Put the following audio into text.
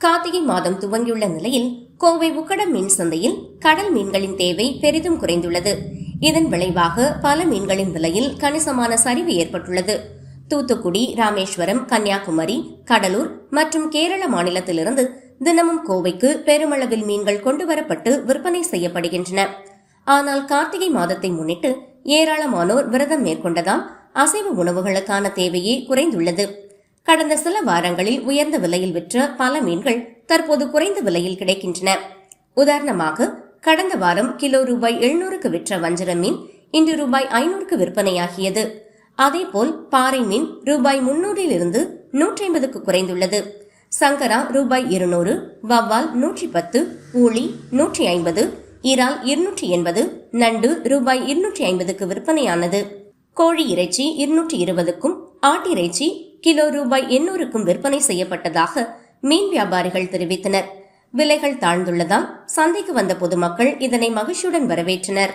கார்த்திகை மாதம் துவங்கியுள்ள நிலையில் கோவை உக்கடம் மீன் சந்தையில் கடல் மீன்களின் தேவை பெரிதும் குறைந்துள்ளது. இதன் விளைவாக பல மீன்களின் விலையில் கணிசமான சரிவு ஏற்பட்டுள்ளது. தூத்துக்குடி ராமேஸ்வரம் கன்னியாகுமரி கடலூர் மற்றும் கேரள மாநிலத்திலிருந்து தினமும் கோவைக்கு பெருமளவில் மீன்கள் கொண்டுவரப்பட்டு விற்பனை செய்யப்படுகின்றன. ஆனால் கார்த்திகை மாதத்தை முன்னிட்டு ஏராளமானோர் விரதம் மேற்கொண்டதால் அசைவ உணவுகளுக்கான தேவையே குறைந்துள்ளது. கடந்த சில வாரங்களில் உயர்ந்த விலையில் விற்ற பல மீன்கள் தற்போது குறைந்த விலையில் கிடைக்கின்றன. உதாரணமாக கடந்த வாரம் கிலோ ரூபாய் எழுநூறுக்கு விற்ற வஞ்சர மீன் இன்று ரூபாய் ஐநூறுக்கு விற்பனையாகியது. அதேபோல் பாறை மீன் ரூபாய் முன்னூறிலிருந்து நூற்றி ஐம்பதுக்கு குறைந்துள்ளது. சங்கரா ரூபாய் இருநூறு வவ்வால் நூற்றி பத்து ஊழி நூற்றி ஐம்பது இறால் இருநூற்றி எண்பது நண்டு ரூபாய் இருநூற்றி ஐம்பதுக்கு விற்பனையானது. கோழி இறைச்சி இருநூற்றி இருபதுக்கும் ஆட்டிறைச்சி கிலோ ரூபாய் எண்ணூறுக்கும் விற்பனை செய்யப்பட்டதாக மீன் வியாபாரிகள் தெரிவித்தனர். விலைகள் தாழ்ந்துள்ளதால் சந்தைக்கு வந்த பொதுமக்கள் இதனை மகிழ்ச்சியுடன் வரவேற்றனர்.